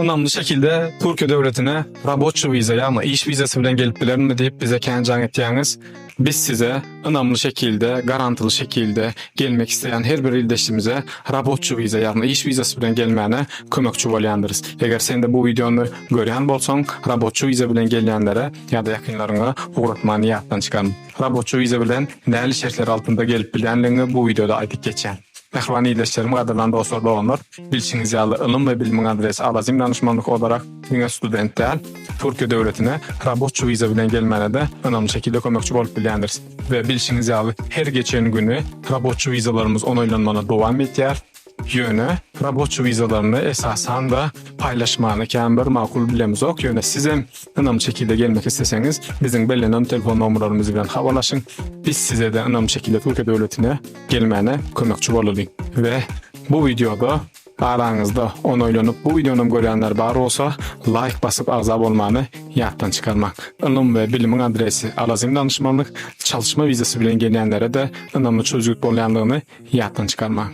ınamlı şekilde Türkiye devletine rabotçu vize yani iş vizesi bilen gelip biler mi deyip bize kencan ettiğiniz biz size ınamlı şekilde, garantılı şekilde gelmek isteyen her bir ildeşimize rabotçu vize yani iş vizesi bilen gelmene kömekçi bolýandyrys. Eger sen de bu videonu görýän bolsaň, rabotçu vize bilen gelýänlere ya da ýakynlaryňa uğratma niýatdan çykan. Rabotçu vize bilen näli şertler altında gelip bilýänligiňi bu videoda aýdyp geçen. Mehriban iyileşlerim, qadrlan dostlar, doğanlar. Bilşiniz yalı ılım ve bilimin adresi Alazim danışmanlık olarak yine studentler Türkiye devletine rabotçu vize bilen gelmene de önemli şekilde kömekçi bolup bilýändir. Ve bilşiniz yalı her geçen günü rabotçu vizalarımız onaylanmana devam etýär. Yöne rabotçu vizalarını esasen da paylaşmanı kän bir makul bilemiz ok. Yöne sizem önemli şekilde gelmek isteseniz bizim belirlenen telefon numaralarımızı bilen havalaşın. Biz size de önemli şekilde Türkiye devletine gelmene kömekçi bolalım. Ve bu videoda aranızda onaylanyp bu videonu görýänler bar olsa like basyp agza bolmany ýatdan çykarmak. Ilym we bilimin adresi Alazim danışmanlyk çalışma vizesi bilen gelýänlere de önemli çözgüt bolýanlygyny ýatdan çykarmak.